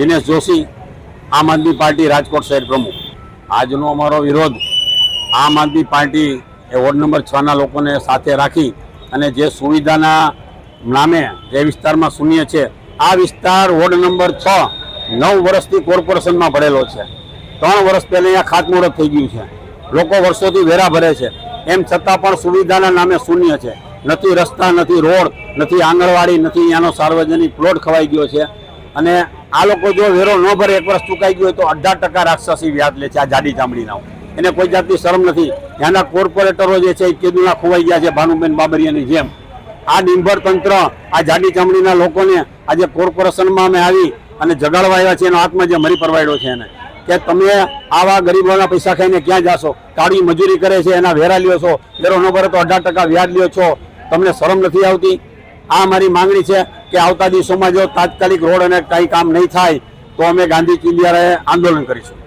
દિનેશ જોશી, આમ આદમી પાર્ટી રાજકોટ શહેર પ્રમુખ. આજનો અમારો વિરોધ આમ આદમી પાર્ટી એ વોર્ડ નંબર છના લોકોને સાથે રાખી અને જે સુવિધાના નામે જે વિસ્તારમાં શૂન્ય છે, આ વિસ્તાર વોર્ડ નંબર છ નવ વર્ષથી કોર્પોરેશનમાં ભરેલો છે. ત્રણ વર્ષ પહેલાં અહીંયા ખાતમુહૂર્ત થઈ ગયું છે. લોકો વર્ષોથી વેરા ભરે છે. એમ છતાં પણ સુવિધાના નામે શૂન્ય છે. નથી રસ્તા, નથી રોડ, નથી આંગણવાડી, નથી અહીંયાનો સાર્વજનિક પ્લોટ ખવાઈ ગયો છે. અને આ લોકો જો વેરો ન ભરે, એક વર્ષ ચૂકાઈ ગયો હોય તો અઢાર ટકા રાક્ષસી વ્યાજ લે છે આ જાડી ચામડીના એને કોઈ જાતની શરમ નથી. ત્યાંના કોર્પોરેટરો જે છે એ કેદુના ખોવાઈ ગયા છે, ભાનુબેન બાબરિયાની જેમ. આ નિર્ભર તંત્ર, આ જાડી ચામડીના લોકોને આજે કોર્પોરેશનમાં અમે આવી અને જગાડવા આવ્યા છે એનો હાથમાં જે મરી પરવાડ્યો છે એને. કે તમે આવા ગરીબોના પૈસા ખાઈને ક્યાં જાશો? કાળી મજૂરી કરે છે, એના વેરા લ્યો છો. વેરો ન ભરે તો અઢાર ટકા વ્યાજ લ્યો છો. તમને શરમ નથી આવતી? આ મારી માંગણી છે કે આવતા દિવસોમાં જો તાત્કાલિક રોડ અને કંઈ કામ નહીં થાય, તો અમે ગાંધી ચિંધિયારે આંદોલન કરીશું.